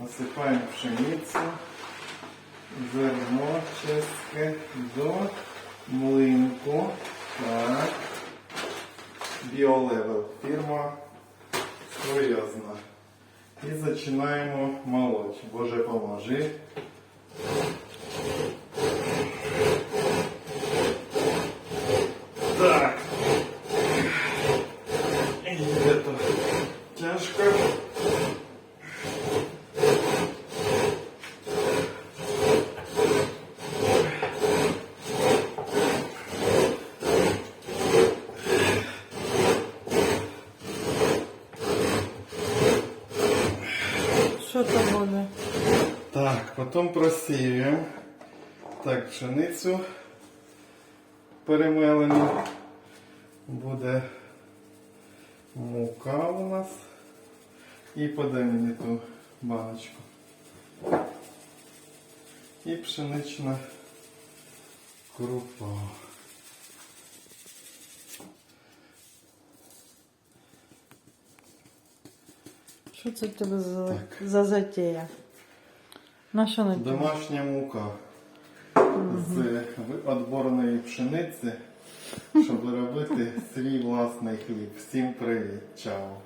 Насипаємо пшеницю, зерно чистке до млинку. Так. Біолевел. Фірма серйозна. І починаємо молоть. Боже поможи. Так. Это тяжко. То? Так, потім просіюємо. Так, пшеницю перемелену. Буде мука у нас. І подай мені ту баночку. І пшенична крупа. Що це в тебе за, Так. за затея? На що на? Домашня мука з відборної пшениці, щоб робити свій власний хліб. Всім привіт, чао!